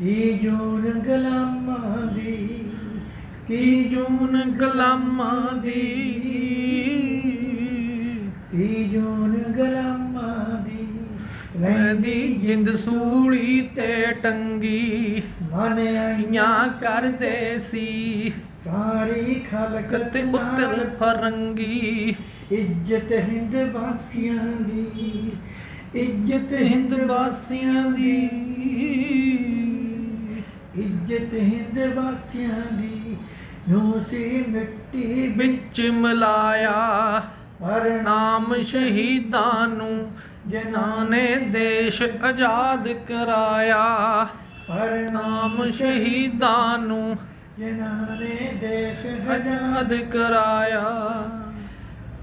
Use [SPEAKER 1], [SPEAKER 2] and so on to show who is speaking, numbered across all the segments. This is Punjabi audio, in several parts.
[SPEAKER 1] ਕੀ ਜੂਨ ਗਲਾਮਾਂ ਦੀ
[SPEAKER 2] ਕੀ ਜੂਨ ਗੁਲਾਮਾਂ ਦੀ?
[SPEAKER 1] ਕੀ ਜੂਨ ਗਲਾਮਾਂ ਦੀ?
[SPEAKER 2] ਰਹਿੰਦੀ ਜਿੰਦ ਸੂਲੀ ਤੇ ਟੰਗੀ
[SPEAKER 1] ਮਨ ਆਈਆਂ
[SPEAKER 2] ਕਰਦੇ ਸੀ।
[SPEAKER 1] ਸਾਰੀ ਖਲਕ
[SPEAKER 2] ਕਤੇ ਉੱਤਰ ਫਰੰਗੀ
[SPEAKER 1] ਇੱਜ਼ਤ ਹਿੰਦ ਵਾਸੀਆਂ ਦੀ
[SPEAKER 2] ਇੱਜ਼ਤ ਹਿੰਦ ਵਾਸੀਆਂ ਦੀ।
[SPEAKER 1] ਜਿੱਤ ਹਿੰਦ ਵਾਸੀਆਂ ਦੀ ਨੂੰ ਸੀ ਮਿੱਟੀ
[SPEAKER 2] ਵਿੱਚ ਮਿਲਾਇਆ।
[SPEAKER 1] ਪਰ
[SPEAKER 2] ਨਾਮ ਸ਼ਹੀਦਾਂ ਨੂੰ ਜਿਨ੍ਹਾਂ ਨੇ ਦੇਸ਼ ਆਜ਼ਾਦ ਕਰਾਇਆ।
[SPEAKER 1] ਪਰ
[SPEAKER 2] ਨਾਮ ਸ਼ਹੀਦਾਂ ਨੂੰ
[SPEAKER 1] ਜਿਨ੍ਹਾਂ ਨੇ ਦੇਸ਼ ਆਜ਼ਾਦ
[SPEAKER 2] ਕਰਾਇਆ।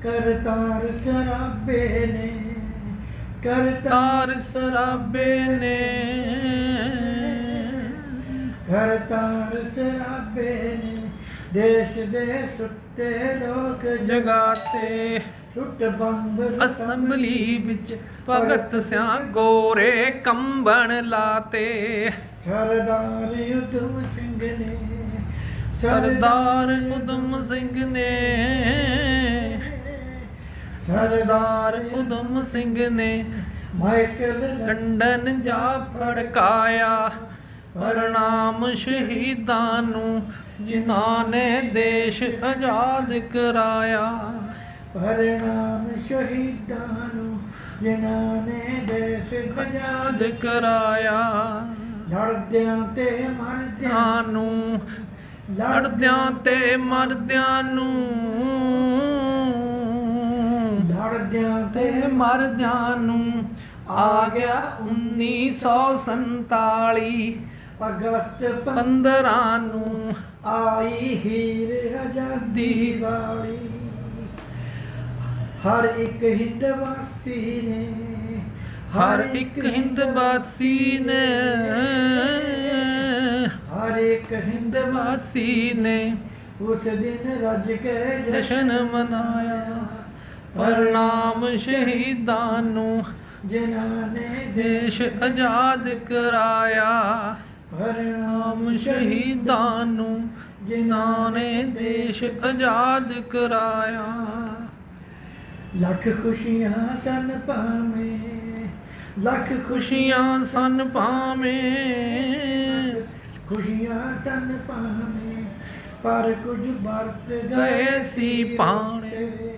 [SPEAKER 1] ਕਰਤਾਰ ਸਰਾਬੇ ਨੇ, ਕਰਤਾਰ
[SPEAKER 2] ਤਾਰ ਸਰਾਬੇ ਨੇ
[SPEAKER 1] ਕਰਤਾਰ ਸਰਾਬੇ ਨੇ ਦੇਸ਼ ਦੇ ਸੁੱਤੇ ਲੋਕ
[SPEAKER 2] ਜਗਾਤੇ
[SPEAKER 1] ਸੁੱਟ ਬੰਬ
[SPEAKER 2] ਅਸੈਂਬਲੀ ਵਿੱਚ ਭਗਤ ਸਿਆਂ ਗੋਰੇ ਕੰਬਣ ਲਾਤੇ।
[SPEAKER 1] ਸਰਦਾਰ ਉਦਮ ਸਿੰਘ ਨੇ
[SPEAKER 2] ਸਰਦਾਰ ਉਦਮ ਸਿੰਘ ਨੇ ਸਰਦਾਰ ਉਦਮ ਸਿੰਘ ਨੇ
[SPEAKER 1] ਮਾਈਕਲ
[SPEAKER 2] ਲੰਡਨ ਜਾ ਫੜਕਾਇਆ ਪ੍ਰਣਾਮ ਸ਼ਹੀਦਾਂ ਨੂੰ ਜਿਨ੍ਹਾਂ ਨੇ ਦੇਸ਼ ਆਜ਼ਾਦ ਕਰਾਇਆ।
[SPEAKER 1] ਪ੍ਰਣਾਮ ਸ਼ਹੀਦਾਂ ਨੂੰ ਜਿਨ੍ਹਾਂ ਨੇ ਦੇਸ਼ ਆਜ਼ਾਦ
[SPEAKER 2] ਕਰਾਇਆ।
[SPEAKER 1] ਲੜਦਿਆਂ ਤੇ ਮਰਦਿਆਂ
[SPEAKER 2] ਨੂੰ ਲੜਦਿਆਂ ਤੇ ਮਰਦਿਆਂ ਨੂੰ।
[SPEAKER 1] ਲੜਦਿਆਂ
[SPEAKER 2] ਤੇ ਮਰਦਿਆਂ ਨੂੰ ਆ ਗਿਆ 1947
[SPEAKER 1] ਅਗਸਤ
[SPEAKER 2] 15 ਨੂੰ
[SPEAKER 1] ਆਈ ਹੀਰ ਆਜ਼ਾਦੀ ਵਾਲੀ ਹਰ ਇੱਕ ਹਿੰਦ ਵਾਸੀ ਨੇ
[SPEAKER 2] ਹਰ ਇੱਕ ਹਿੰਦ ਵਾਸੀ ਨੇ
[SPEAKER 1] ਹਰ ਇੱਕ ਹਿੰਦ
[SPEAKER 2] ਵਾਸੀ ਨੇ।
[SPEAKER 1] ਉਸ ਦਿਨ ਰੱਜ ਕੇ
[SPEAKER 2] ਜਸ਼ਨ ਮਨਾਇਆ ਪ੍ਰਣਾਮ ਸ਼ਹੀਦਾਂ ਨੂੰ
[SPEAKER 1] ਜਿਨ੍ਹਾਂ ਨੇ
[SPEAKER 2] ਦੇਸ਼ ਆਜ਼ਾਦ ਕਰਾਇਆ।
[SPEAKER 1] ਪ੍ਰਣਾਮ
[SPEAKER 2] ਨਾਮ ਸ਼ਹੀਦਾਂ ਨੂੰ ਜਿਨ੍ਹਾਂ ਨੇ ਦੇਸ਼ ਆਜ਼ਾਦ ਕਰਾਇਆ।
[SPEAKER 1] ਲੱਖ ਖੁਸ਼ੀਆਂ ਸਨ ਭਾਵੇਂ ਲੱਖ
[SPEAKER 2] ਖੁਸ਼ੀਆਂ ਸਨ ਭਾਵੇਂ।
[SPEAKER 1] ਖੁਸ਼ੀਆਂ ਸਨ ਭਾਵੇਂ ਪਰ ਕੁਝ ਵਰਤ
[SPEAKER 2] ਗਏ ਸੀ ਪਾਣੇ।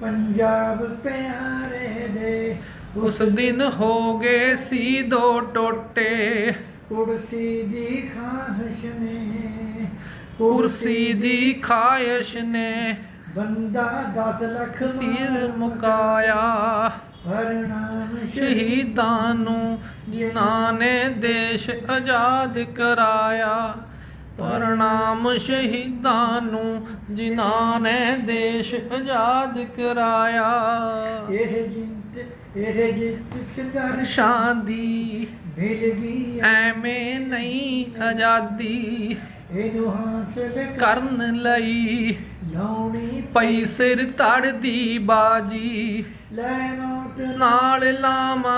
[SPEAKER 1] ਪੰਜਾਬ ਪਿਆਰੇ ਦੇ
[SPEAKER 2] ਉਸ ਦਿਨ ਹੋ ਗਏ ਸੀ ਦੋ ਟੋਟੇ।
[SPEAKER 1] ਕੁਰਸੀ ਦੀ ਖਾਹਿਸ਼ ਨੇ
[SPEAKER 2] ਕੁਰਸੀ ਦੀ ਖਾਇਸ਼ ਨੇ।
[SPEAKER 1] ਬੰਦਾ 10 ਲੱਖ
[SPEAKER 2] ਸਿਰ ਮੁਕਾਇਆ।
[SPEAKER 1] ਹਰਨਾਮ
[SPEAKER 2] ਸ਼ਹੀਦਾਂ ਨੂੰ ਜਿਨ੍ਹਾਂ ਨੇ ਦੇਸ਼ ਆਜ਼ਾਦ ਕਰਾਇਆ। ਪ੍ਰਣਾਮ ਸ਼ਹੀਦਾਂ ਨੂੰ ਜਿਨ੍ਹਾਂ ਨੇ ਦੇਸ਼ ਆਜ਼ਾਦ ਕਰਾਇਆ।
[SPEAKER 1] ਇਹ ਜਿੰਤ ਇਹ ਜਿੱਤ ਸੰਘਰਸ਼
[SPEAKER 2] ਸ਼ਾਂਦੀ
[SPEAKER 1] ਮਿਲ ਗਈ
[SPEAKER 2] ਐਵੇਂ ਨਹੀਂ ਆਜ਼ਾਦੀ।
[SPEAKER 1] ਇਹਨੂੰ ਹਾਸਲ
[SPEAKER 2] ਕਰਨ ਲਈ
[SPEAKER 1] ਲਾਉਣੀ
[SPEAKER 2] ਪਈ ਸਿਰ ਧੜ ਦੀ ਬਾਜੀ।
[SPEAKER 1] ਲੈ ਮੌਤ
[SPEAKER 2] ਨਾਲ ਲਾਵਾਂ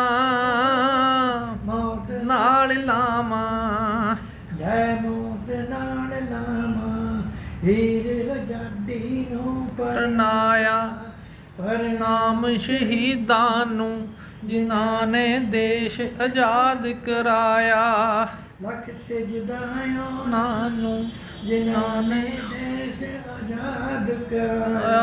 [SPEAKER 1] ਮੌਤ
[SPEAKER 2] ਨਾਲ ਲਾਵਾਂ।
[SPEAKER 1] ਲੈ ਮੌਤ ਨਾਲ ਲਾਮਾ ਹੀਰ ਆਜ਼ਾਦੀ ਨੂੰ
[SPEAKER 2] ਪਰਨਾਇਆ
[SPEAKER 1] ਪਰਨਾਮ
[SPEAKER 2] ਨਾਮ ਸ਼ਹੀਦਾਂ ਨੂੰ ਜਿਨ੍ਹਾਂ ਨੇ ਦੇਸ਼ ਆਜ਼ਾਦ ਕਰਾਇਆ।
[SPEAKER 1] ਲੱਖ ਸਜਦਾਇਓ
[SPEAKER 2] ਨੂੰ
[SPEAKER 1] ਜਿਨ੍ਹਾਂ ਨੇ ਦੇਸ਼ ਆਜ਼ਾਦ ਕਰਾਇਆ।